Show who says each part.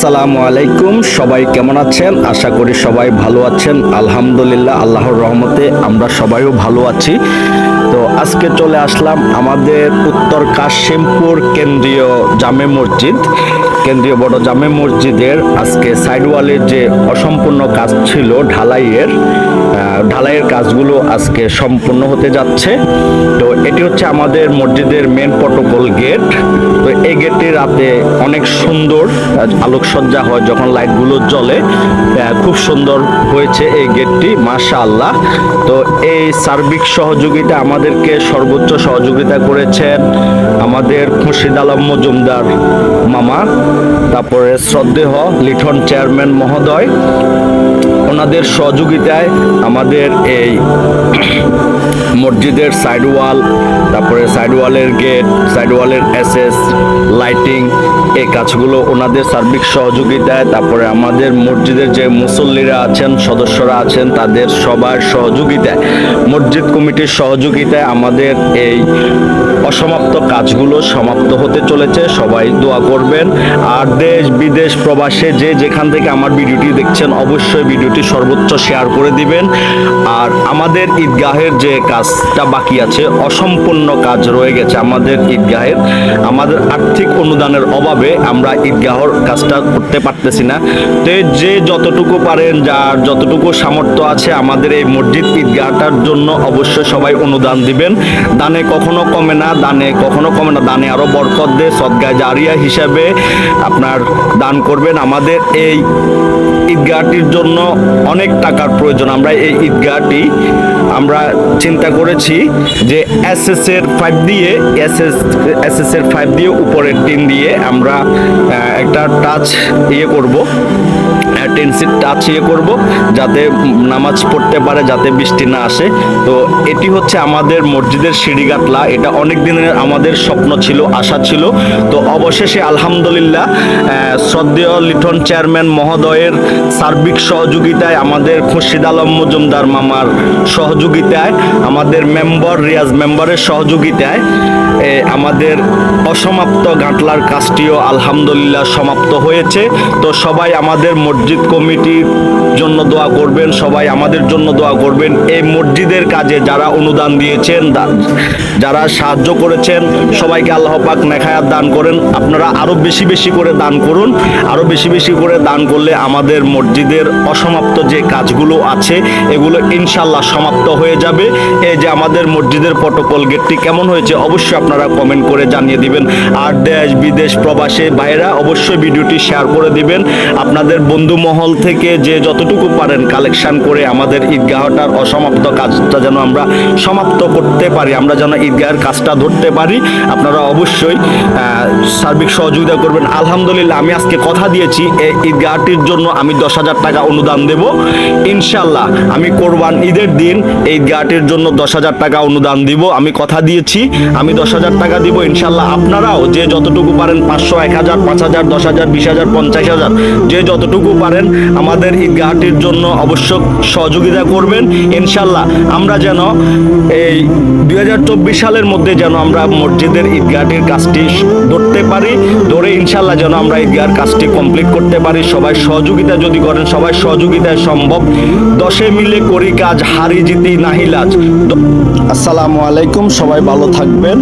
Speaker 1: আসসালামু আলাইকুম। সবাই কেমন আছেন? আশা করি সবাই ভালো আছেন। আলহামদুলিল্লাহ, আল্লাহর রহমতে আমরা সবাইও ভালো আছি। তো আজকে চলে আসলাম আমাদের উত্তর কাশিমপুর কেন্দ্রীয় জামে মসজিদ। কেন্দ্রীয় বড় জামে মসজিদের আজকে সাইডওয়ালের যে অসম্পূর্ণ কাজ ছিল, ঢালাইয়ের ঢালাইয়ের কাজগুলো আজকে সম্পূর্ণ হতে যাচ্ছে। তো এটি হচ্ছে আমাদের মসজিদের মেন প্রটোকল গেট তো এই গেটটি রাতে অনেক সুন্দর আলোকসজ্জা হয় যখন লাইটগুলো জ্বলে। খুব সুন্দর হয়েছে এই গেটটি মাশা আল্লাহ তো এই সার্বিক সহযোগিতা আমাদেরকে সর্বোচ্চ সহযোগিতা করেছেন আমাদের খুরশিদ আলম মজুমদার মামা, তারপরে শ্রদ্ধেহ লিঠন চেয়ারম্যান মহোদয়। ওনাদের সহযোগিতায় আমাদের এই মসজিদের সাইড ওয়াল তারপরে সাইড ওয়ালের গেট সাইড ওয়ালের এসএস লাইটিং এই কাজগুলো ওনাদের সার্বিক সহযোগিতায়, তারপরে আমাদের মসজিদের যে মুসল্লিরা আছেন, সদস্যরা আছেন, তাদের সবার সহযোগিতায়, মসজিদ কমিটির সহযোগিতায় আমাদের এই অসমাপ্ত কাজগুলো সমাপ্ত হতে চলেছে। সবাই দোয়া করবেন। আর দেশ, বিদেশ, প্রবাসে যে যেখান থেকে আমার ভিডিওটি দেখছেন, অবশ্যই ভিডিওটি সর্বোচ্চ শেয়ার করে দিবেন। আর আমাদের ঈদগাহের যে কাজটা বাকি আছে, অসম্পূর্ণ কাজ রয়ে গেছে আমাদের ঈদগাহের। আমাদের আর্থিক অনুদানের অভাবে আমরা ঈদগাহর কাজটা করতে পারতেছি না। তো যে যতটুকু পারেন, যার যতটুকু সামর্থ্য আছে আমাদের এই মসজিদ ঈদগাহটার জন্য অবশ্যই সবাই অনুদান দিবেন। দানে কখনো কমে না, দানে কখনো কমে না। দানে আরও বরকত দে, সদগায় জারিয়া হিসাবে আপনার দান করবেন। আমাদের এই ঈদগাহটির জন্য অনেক টাকার প্রয়োজন। আমরা এই ঈদগাহটি, আমরা চিন্তা করেছি যে এস এস এর ফাইভ দিয়ে এস এস এস এস এর ফাইভ দিয়ে উপরের টিন দিয়ে আমরা একটা টাচ ইয়ে করব। টেন্সির টাচ ইয়ে করব, যাতে নামাজ পড়তে পারে, যাতে বৃষ্টি না আসে। তো এটি হচ্ছে আমাদের মসজিদের সিঁড়িগাটলা এটা অনেক দিনের আমাদের স্বপ্ন ছিল, আশা ছিল। তো অবশেষে আলহামদুলিল্লাহ শ্রদ্ধেয় লিটন চেয়ারম্যান মহোদয়ের সার্বিক সহযোগিতায়, আমাদের খুরশিদ আলম মজুমদার মামার সহযোগিতায়, আমাদের মেম্বার রিয়াজ মেম্বারের সহযোগিতায় আমাদের অসমাপ্ত গাঁটলার কাজটিও আলহামদুলিল্লাহ সমাপ্ত হয়েছে। তো সবাই আমাদের মসজিদ কমিটির জন্য দোয়া করবেন, সবাই আমাদের জন্য দোয়া করবেন। এই মসজিদের কাজে যারা অনুদান দিয়েছেন যারা সাহায্য করেছেন, সবাইকে আল্লাহ পাক নেখায়াত দান করেন। আপনারা আরও বেশি বেশি করে দান করুন। আরও বেশি বেশি করে দান করলে আমাদের মসজিদের অসমাপ্ত যে কাজগুলো আছে, এগুলো ইনশাল্লাহ সমাপ্ত হয়ে যাবে। এই যে আমাদের মসজিদের প্রটোকল গেটটি কেমন হয়েছে, অবশ্যই আপনারা কমেন্ট করে জানিয়ে দিবেন। আর দেশ বিদেশ প্রবাসে বাইরা অবশ্যই ভিডিওটি শেয়ার করে দিবেন। আপনাদের বন্ধু মহল থেকে যে যতটুকু পারেন কালেকশন করে আমাদের ঈদগাহটার অসমাপ্ত কাজটা যেন আমরা সমাপ্ত করতে পারি, আমরা যেন ঈদগাহের কাজটা ধরতে পারি। আপনারা অবশ্যই সার্বিক সহযোগিতা করবেন। আলহামদুলিল্লাহ, আমি আজকে কথা দিয়েছি এই ঈদগাহটির জন্য আমি দশ হাজার টাকা অনুদান দেব। ইনশাল্লাহ আমি কোরবান ঈদের দিন এই ঈদগাহটির জন্য দশ হাজার টাকা অনুদান দিব। আমি কথা দিয়েছি, আমি দশ হাজার টাকা দিব। ইনশাল্লাহ আপনারাও যে যতটুকু পারেন পাঁচশো, এক হাজার, পাঁচ হাজার, দশ হাজার, বিশ হাজার, পঞ্চাশ হাজার, যে যতটুকু পারেন। আমাদের ঈদগাহটির জন্য অবশ্য সহযোগিতা করবেন। ইনশাল্লাহ আমরা যেন এই দুই হাজার চব্বিশ সালের মধ্যে যেন আমরা মসজিদের ঈদগাহটির কাজটি ধরতে পারি। ধরে ইনশাল্লাহ যেন আমরা ঈদগাহের কাজটি কমপ্লিট করতে পারি। সবাই সহযোগিতা যদি করেন, সবাই সহযোগিতায় সম্ভব। দশে মিলে করি কাজ, হারি জিতি নাহিলাজ আসসালামু আলাইকুম, সবাই ভালো থাকবেন।